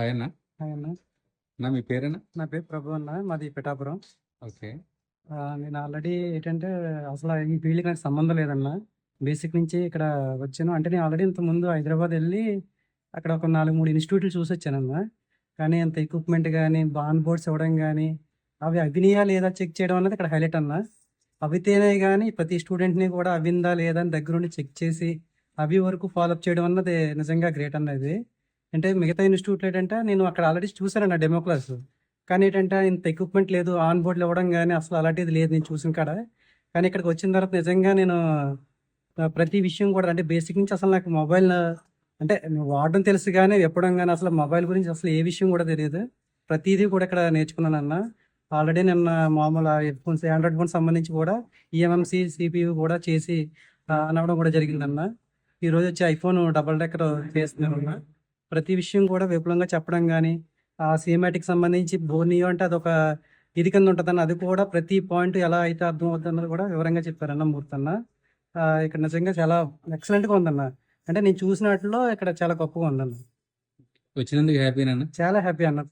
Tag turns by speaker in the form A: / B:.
A: Hi అన్న
B: hi అన్న
A: నా మీ పేరేనా?
B: నా పేరు ప్రభు అన్న మాది పిఠాపురం.
A: ఓకే.
B: నేను ఆల్రెడీ ఏంటంటే అసలు ఈ ఫీల్డ్కి నాకు సంబంధం లేదన్న. బేసిక్ నుంచి ఇక్కడ వచ్చాను. అంటే నేను ఆల్రెడీ ఇంత ముందు హైదరాబాద్ వెళ్ళి అక్కడ ఒక నాలుగు మూడు ఇన్స్టిట్యూట్లు చూసి వచ్చానన్న కానీ అంత ఎక్విప్మెంట్ కానీ బాన్ బోర్డ్స్ ఇవ్వడం కానీ అవి అవినయా లేదా చెక్ చేయడం అన్నది ఇక్కడ హైలైట్ అన్న. అవితేనే కానీ ప్రతి స్టూడెంట్ని కూడా అవిందా లేదా అని దగ్గరుండి చెక్ చేసి అవి వరకు ఫాలోఅప్ చేయడం అన్నది నిజంగా గ్రేట్ అన్నది అంటే మిగతా ఇన్స్టిట్యూట్లు ఏంటంటే నేను అక్కడ ఆల్రెడీ చూసానన్న డెమో క్లాస్ కానీ ఏంటంటే ఇంత ఎక్విప్మెంట్ లేదు ఆన్ బోర్డులు ఇవ్వడం కానీ అసలు అలాంటిది లేదు నేను చూసిన కాడ. కానీ ఇక్కడికి వచ్చిన తర్వాత నిజంగా నేను ప్రతి విషయం కూడా అంటే బేసిక్ నుంచి అసలు నాకు మొబైల్ అంటే వాడడం తెలుసు కానీ ఎప్పడం కానీ అసలు మొబైల్ గురించి అసలు ఏ విషయం కూడా తెలియదు. ప్రతిదీ కూడా ఇక్కడ నేర్చుకున్నాను అన్న ఆల్రెడీ నిన్న మామూలు ఫోన్స్ ఆండ్రాయిడ్ ఫోన్ సంబంధించి కూడా ఈఎంఎంసి సిపియు కూడా చేసి అనవడం కూడా జరిగిందన్న. ఈరోజు వచ్చి ఐఫోన్ డబల్ డెక్కర్ చేస్తున్నాను అన్న ప్రతి విషయం కూడా విపులంగా చెప్పడం కానీ ఆ సినిమాటిక్ సంబంధించి బోర్నియో అంటే అదొక ఇది కింద ఉంటుందన్న అది కూడా ప్రతి పాయింట్ ఎలా అయితే అర్థం అవుతుంది అన్నది కూడా వివరంగా చెప్పారన్న మూర్తి అన్న ఆ, ఇక్కడ నిజంగా చాలా ఎక్సలెంట్గా ఉందన్న. అంటే నేను చూసినట్లో ఇక్కడ చాలా గొప్పగా ఉందన్న.
A: వచ్చినందుకు హ్యాపీనా
B: చాలా హ్యాపీ అన్న.